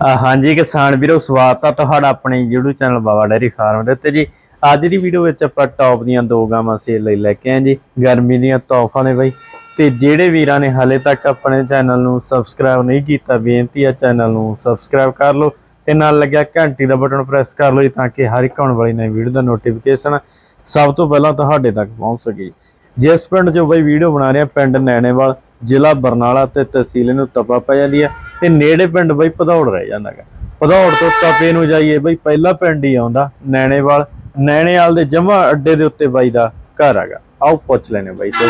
ਹਾਂਜੀ ਕਿਸਾਨ ਵੀਰੋ, ਸਵਾਗਤ ਆ ਤੁਹਾਡਾ ਆਪਣੇ YouTube channel Baba dairy farm ਦੇ ਉੱਤੇ ਜੀ। ਅੱਜ ਦੀ ਵੀਡੀਓ ਵਿੱਚ ਆਪਾਂ ਟੌਪ ਦੀਆਂ ਦੋ ਗਾਵਾਂ ਸੇਲ ਲਈ ਲੈ ਕੇ ਆਏ ਜੀ। ਗਰਮੀ ਦੀਆਂ ਤੋਹਫਾਂ ਨੇ ਬਾਈ। ਤੇ ਜਿਹੜੇ ਵੀਰਾਂ ਨੇ ਹਾਲੇ ਤੱਕ ਆਪਣੇ ਚੈਨਲ ਨੂੰ ਸਬਸਕ੍ਰਾਈਬ ਨਹੀਂ ਕੀਤਾ, ਬੇਨਤੀ ਆ ਚੈਨਲ ਨੂੰ ਸਬਸਕ੍ਰਾਈਬ ਕਰ ਲਓ ਤੇ ਨਾਲ ਲੱਗਿਆ ਘੰਟੀ ਦਾ ਬਟਨ ਪ੍ਰੈਸ ਕਰ ਲਓ ਜੀ ਤਾਂ ਕਿ ਹਰ ਇੱਕ ਆਉਣ ਵਾਲੀ ਨਵੀਂ ਵੀਡੀਓ ਦਾ ਨੋਟੀਫਿਕੇਸ਼ਨ ਸਭ ਤੋਂ ਪਹਿਲਾਂ ਤੁਹਾਡੇ ਤੱਕ ਪਹੁੰਚ ਸਕੇ। ਜਿਸ ਪਿੰਡ 'ਚੋਂ ਬਈ ਵੀਡੀਓ ਬਣਾ ਰਿਹਾ ਪਿੰਡ ਨੈਣੇਵਾਲ ਜ਼ਿਲ੍ਹਾ ਬਰਨਾਲਾ ਤੇ ਤਹਿਸੀਲ ਨੂੰ ਤਪਾ ਪੈ ਜਾਂਦੀ ਹੈ ਤੇ ਨੇੜੇ ਪਿੰਡ ਬਾਈ ਭਦੌੜ ਰਹਿ ਜਾਂਦਾ ਗਾ। ਭਦੌੜ ਤੋਂ ਤਪੇ ਨੂੰ ਜਾਈਏ ਬਾਈ ਪਹਿਲਾ ਪਿੰਡ ਹੀ ਆਉਂਦਾ ਨੈਣੇਵਾਲ। ਨੈਣੇਵਾਲ ਦੇ ਜਮਾ ਅੱਡੇ ਦੇ ਉੱਤੇ ਬਾਈ ਦਾ ਘਰ ਹੈਗਾ। ਆਓ ਪੁੱਛ ਲੈਣੇ ਬਾਈ ਤੇ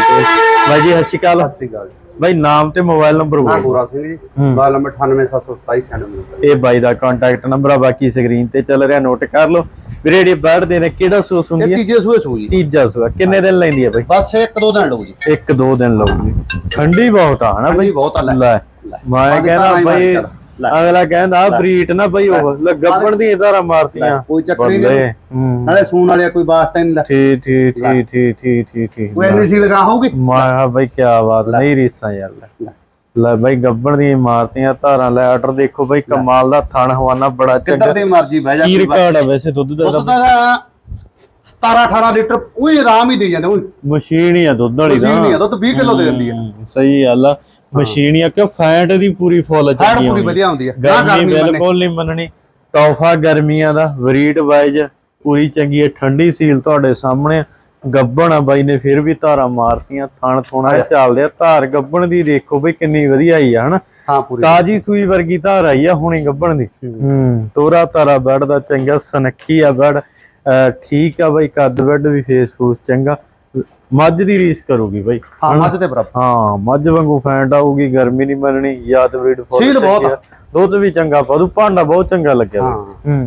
ਬਾਈ ਜੀ, ਸਤਿ ਸ਼੍ਰੀ ਅਕਾਲ। ਸਤਿ ਸ੍ਰੀ ਅਕਾਲ ਜੀ। ਬਾਈ ਨਾਮ ਤੇ ਮੋਬਾਈਲ ਨੰਬਰ ਹਾਂ ਬੋਲੋ ਗੋਰਾ ਸਿੰਘ ਜੀ। ਮੋਬਾਈਲ ਨੰਬਰ 987229 ਇਹ ਬਾਈ ਦਾ ਕੰਟੈਕਟ ਨੰਬਰ ਆ ਬਾਕੀ ਸਕਰੀਨ ਤੇ ਚੱਲ ਰਿਹਾ ਨੋਟ ਕਰ ਲਓ। ਵੀਰੇ ਜਿਹੜੀ ਦੇ ਨੇ ਕਿਹੜਾ ਸੂਸ ਹੁੰਦੀ ਇਹ ਹੈ ਤੀਜੇ ਸੂਏ ਸੂ ਜੀ ਤੀਜਾ ਸੂਆ। ਕਿੰਨੇ ਦਿਨ ਲੈਂਦੀ ਹੈ ਬਾਈ? ਬਸ ਇੱਕ ਦੋ ਦਿਨ ਲਓ ਜੀ ਇੱਕ ਦੋ ਦਿਨ ਲਊਗੀ। ਠੰਡੀ ਬਹੁਤ ਆ ਹਨਾ ਠੰਡੀ ਬਾਈ? ਬਹੁਤ ਆ ਲੈ। ਮੈਂ ਕਹਿੰਦਾ ਬਾਈ। ਅਗਲਾ ਕਹਿੰਦਾ ਆ ਬਰੀਟ ਨਾ ਬਾਈ ਉਹ ਲੈ। ਗੱਬਣ ਦੀ ਧਾਰਾ ਮਾਰਤੀਆਂ। ਕੋਈ ਚੱਕਰ ਹੀ ਨਹੀਂ। ਹੂੰ। ਨਾਲੇ ਸੂਣ ਵਾਲਿਆ ਕੋਈ ਵਾਸਤਾ ਨਹੀਂ ਠੀਕ ਠੀਕ ਠੀਕ ਠੀਕ ਠੀਕ ਠੀਕ ਠੀਕ। ਕੋਈ ਐਨਸੀ ਲਗਾ ਹੋਊਗੀ? ਮਾਇਆ ਬਾਈ ਕੀ ਬਾਤ ਨਹੀਂ ਰੀਸਾਂ ਯਾਰ ਲੈ। ਬਾਈ ਗੱਬਣ ਦੀ ਮਾਰਤੀਆਂ ਧਾਰਾਂ ਲੈ ਆਰਡਰ ਦੇਖੋ ਬਾਈ ਕਮਾਲ ਦਾ ਥਣ ਹਵਾਨਾ ਬੜਾ ਕਿੱਧਰ ਚੰਗਾ। ਦੀ ਮਰਜ਼ੀ ਬਹਿ ਜਾ ਕੀ ਰਿਕਾਰਡ ਆ ਵੈਸੇ ਦੁੱਧ ਦਾ ਦੁੱਧ ਦਾ 17 18 ਲੀਟਰ ਉਹੀ ਆਰਾਮ ਹੀ ਦੇ ਜਾਂਦੇ ਉਹ। ਮਸ਼ੀਨ ਹੀ ਆ ਦੁੱਧ ਵਾਲੀ ਦਾ ਮਸ਼ੀਨ ਨਹੀਂ ਆ ਦੁੱਧ 20 ਕਿਲੋ ਦੇ ਦਿੰਦੀ ਆ। ਹੂੰ, ਸਹੀ ਗੱਲ ਆ। ਮਸ਼ੀਨ ਹੀ ਆ ਕਿ ਫੈਟ ਦੀ ਪੂਰੀ ਫੁੱਲ ਫੈਟ ਚੱਲੀ ਪੂਰੀ ਵਧੀਆ ਹੁੰਦੀ ਆ। ਨਾ ਗਰਮੀ ਬਿਲਕੁਲ ਨਹੀਂ ਮੰਨਣੀ। ਤੋਹਫਾ ਗਰਮੀਆਂ ਦਾ ਵਰੀਟ ਵਾਈਜ਼ ਪੂਰੀ ਚੰਗੀ ਹੈ ਠੰਡੀ ਸੀਲ ਤੁਹਾਡੇ ਸਾਹਮਣੇ ਆ। ਗੱਬਣ ਆ ਬਾਈ ਨੇ ਫਿਰ ਵੀ ਧਾਰਾਂ ਮਾਰਤੀਆਂ ਥਣ ਥੋਣਾ ਚੱਲਦੇ ਆ। ਧਾਰ ਗੱਬਣ ਦੀ ਦੇਖੋ ਬਈ ਕਿੰਨੀ ਵਧੀਆ ਆਈ ਆ ਹਨਾ? ਹਾਂ ਪੂਰੀ। ਤਾਜੀ ਸੂਈ ਵਰਗੀ ਧਾਰ ਆਈ ਆ ਹੁਣੀ ਗੱਬਣ ਦੀ। ਹੂੰ ਤੋਰਾ ਤਾਰਾ ਬੈਡ ਦਾ ਚੰਗਾ ਸਨੱਖੀ ਆ ਬੈਡ ਠੀਕ ਆ ਬਾਈ ਕੱਦ ਬੈਡ ਵੀ ਫੇਸ ਫੂਸ ਚੰਗਾ। ਮੱਝ ਦੀ ਰੀਸ ਕਰੂਗੀ ਬਾਈ। ਹਾਂ ਮੱਝ ਤੇ ਬਰਾਬਰ। ਹਾਂ ਮੱਝ ਵਾਂਗੂ ਫੈਂਟ ਆਊਗੀ ਗਰਮੀ ਨਹੀਂ ਮੰਨਣੀ ਯਾਦ ਬਰੀਡ ਫੁੱਲ ਸੀਲ ਬਹੁਤ। ਦੁੱਧ ਵੀ ਚੰਗਾ ਪਾਦੂ ਭਾਂਡਾ ਬਹੁਤ ਚੰਗਾ ਲੱਗਿਆ ਹਾਂ।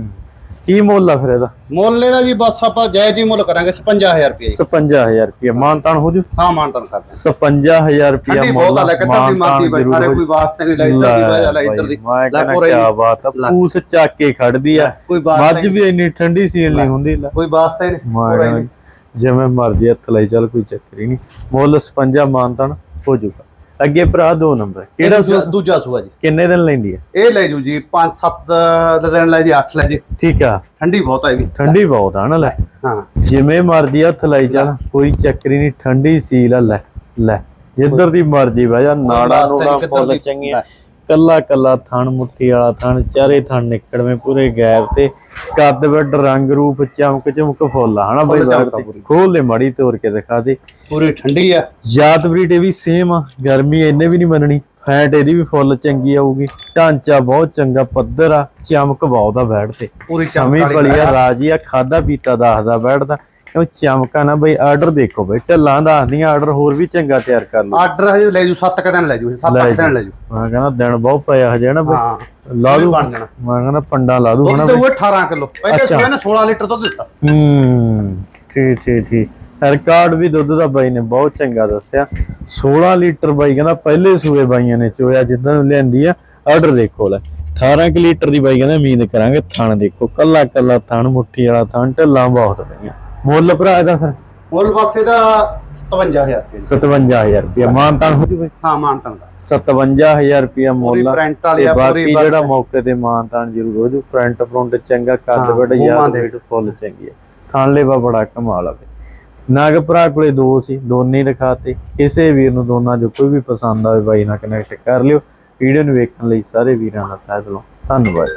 ਕੀ ਮੁੱਲ ਆ ਫਿਰ ਇਹਦਾ? ਮੁੱਲ ਇਹਦਾ ਜੀ ਬਸ ਆਪਾਂ ਜਾਇਜ਼ ਹੀ ਮੁੱਲ ਕਰਾਂਗੇ 55000 ਰੁਪਏ ਜੀ। 55000 ਰੁਪਏ ਮਾਨਤਾਨ ਹੋ ਜੂ? ਹਾਂ ਮਾਨਤਨ ਕਰਦੇ 55000 ਰੁਪਏ ਠੰਡੀ ਬਹੁਤ ਆ ਲੈ ਕਿੱਧਰ ਦੀ ਮਰਜ਼ੀ ਬੈਠਾ ਰੇ ਕੋਈ ਵਾਸਤੇ ਨਹੀਂ ਲੈ ਇੱਧਰ ਦੀ ਜਾ ਲੈ ਇੱਧਰ ਦੀ। ਮੈਂ ਲੈ ਕਹਿੰਦਾ ਪੂਰਾ ਕੀ। ਬਾਤ ਆ। ਪੂਸ ਚੱਕ ਕੇ ਖੜਦੀ ਆ। ਮੱਝ ਵੀ ਇੰਨੀ ਠੰਡੀ ਸੀਲ ਨਹੀਂ ਹੁੰਦੀ ਕੋਈ ਵਾਸਤਾ ਨਹੀਂ। ਜਿਵੇਂ ਮਰਜ਼ੀ ਹੱਥ ਲਈ ਚੱਲ ਕੋਈ ਚੱਕਰ ਹੀ ਨਹੀਂ। ਮੁੱਲ 55 ਮਾਨਤਾਨ ਹੋ ਜੂਗਾ ਅੱਗੇ ਭਰਾ ਦੋ ਨੰਬਰ ਇਹ ਕਿਹੜਾ ਸੂਸ ਦੂਜਾ ਸੂਆ ਜੀ। ਕਿੰਨੇ ਦਿਨ ਲੈਂਦੀ ਹੈ? ਇਹ ਲੈ ਜੂ ਜੀ 5-7 ਦਿਨ ਲੈ ਜੀ 8 ਲੈ ਜੀ ਠੀਕ ਆ। ਠੰਡੀ ਬਹੁਤ ਆ ਵੀ। ਠੰਡੀ ਬਹੁਤ ਆ ਨਾ ਲੈ। ਹਾਂ। ਜਿਵੇਂ ਮਰਜ਼ੀ ਹੱਥ ਲਾਈ ਚੱਲ ਕੋਈ ਚੱਕਰੀ ਨਹੀਂ ਠੰਡੀ ਸੀਲ ਆ ਲੈ। ਲੈ। ਜਿੱਧਰ ਦੀ ਮਰਜ਼ੀ ਬਹਿ ਜਾ ਨਾੜਾ ਨੂੜਾ ਫੁੱਲ ਚੰਗੀਆਂ। ਕੱਲਾ ਕੱਲਾ ਥਣ ਮੁੱਠੀ ਵਾਲਾ ਥਣ ਚਾਰੇ ਥਣ ਨਿਕੜਵੇਂ ਪੂਰੇ ਗੈਪ ਤੇ। ਕੱਦ ਵੱਡ ਰੰਗ ਰੂਪ ਚਮਕ ਚਮਕ ਫੁੱਲ ਆ। ਹਨਾ ਬਈ। ਖੋਲ ਲੈ ਮਾੜੀ ਤੋੜ ਕੇ ਦਿਖਾ ਦੇ। ਪੂਰੀ ਠੰਡੀ ਆ। ਜਾਤ ਬਰੀਡ ਇਹ ਵੀ ਸੇਮ ਆ। ਗਰਮੀ ਇਹਨੇ ਵੀ ਨਹੀਂ ਮੰਨਣੀ। ਫੈਟ ਇਹਦੀ ਵੀ ਫੁੱਲ ਚੰਗੀ ਆਊਗੀ। ਢਾਂਚਾ ਬਹੁਤ ਚੰਗਾ ਪੱਧਰ ਆ। ਚਮਕ ਬਹੁਤ ਆ ਬੈਠ ਤੇ। ਪੂਰੀ ਚਮਕ ਵਾਲੀ ਆ ਰਾਜੀ ਆ ਖਾਦਾ ਪੀਤਾ ਦੱਸਦਾ ਬੈਠਦਾ। ਕਿਉਂ ਚਮਕਾ ਨਾ ਬਈ ਆਰਡਰ ਦੇਖੋ ਬਈ। ਢੱਲਾਂ ਦੱਸਦੀਆਂ ਆਰਡਰ ਹੋਰ ਵੀ ਚੰਗਾ ਤਿਆਰ ਕਰ ਲਓ। ਆਰਡਰ ਹਜੇ ਲੈ ਜੂ 7 ਕ ਦਿਨ ਲੈ ਜੂ 7 ਲੈ ਕ ਦਿਨ ਲੈ ਜੂ ਮੈਂ ਕਹਿੰਦਾ ਦਿਨ ਬਹੁਤ ਪਿਆ ਹਜੇ ਨਾ ਬਈ। ਲਾ ਦੂ। ਮੈਂ ਕਹਿੰਦਾ ਪੰਡਾ ਲਾ ਦੂ ਹਨਾ ਦੁੱਧ ਤੇ ਉਹ 18 ਕਿਲੋ। ਪਹਿਲੇ। ਸੂਏ ਨੇ 16 ਲੀਟਰ ਦੁੱਧ ਦਿੱਤਾ। ਹੂੰ ਠੀਕ ਠੀਕ ਠੀਕ। ਰਿਕਾਰਡ ਵੀ ਦੁੱਧ ਦਾ ਬਾਈ ਨੇ ਬਹੁਤ ਚੰਗਾ ਦੱਸਿਆ। 16 ਲੀਟਰ ਬਾਈ ਕਹਿੰਦਾ ਪਹਿਲੇ ਸੂਏ ਬਾਈਆਂ ਨੇ ਚੋਇਆ ਜਿੱਦਾਂ ਨੂੰ ਲਿਆਂਦੀ ਆ ਆਰਡਰ ਦੇਖੋ ਲੈ। 18 ਕਿ ਲੀਟਰ ਦੀ ਬਾਈ ਕਹਿੰਦਾ ਉਮੀਦ ਕਰਾਂਗੇ ਥਣ ਦੇਖੋ। ਕੱਲਾ ਕੱਲਾ ਥਣ ਮੁੱਠੀ ਵਾਲਾ ਥਣ ਢੱਲਾਂ ਬਹੁਤ ਪਈਆਂ। ਮੁੱਲ ਭਰਾ ਇਹਦਾ ਫਿਰ? ਮੁੱਲ ਪਾਸੇ ਦਾ 57000 ਰੁਪਏ। 57000 ਰੁਪਏ ਮਾਨਤਾਨ ਹੋ ਜੂਵੇ ਹਾਂ ਮਾਨਤਨ ਦਾ। 57000 ਰੁਪਏ ਮੁੱਲ ਪ੍ਰਿੰਟ ਵਾਲੀ ਤੇ ਆ ਪੂਰੀ ਜਿਹੜਾ ਮੌਕੇ ਤੇ ਮਾਨਤਾਨ ਜ਼ਰੂਰ ਹੋ ਜੂ। ਫਰੰਟ ਫਰੰਟ ਚੰਗਾ ਕੱਦ ਮੂੰਹਾਂ ਯਾਰ ਫੁੱਲ ਚੰਗੀ ਹੈ ਥਣ ਲੇਵਾ ਬੜਾ ਕਮਾਲ ਆ ਨਾਗ ਭਰਾ ਕੋਲੇ ਦੋ ਸੀ ਦੋਨੇ ਦਿਖਾਤੇ। ਕਿਸੇ ਵੀਰ ਨੂੰ ਦੋਨਾਂ ਜੋ ਕੋਈ ਵੀ ਪਸੰਦ ਆਵੇ ਬਾਈ ਨਾਲ ਕਨੈਕਟ ਕਰ ਲਿਓ। ਵੀਡੀਓ ਨੂੰ ਵੇਖਣ ਲਈ ਸਾਰੇ ਵੀਰਾਂ ਦਾ ਤਹਿ ਦਿਲੋਂ ਧੰਨਵਾਦ।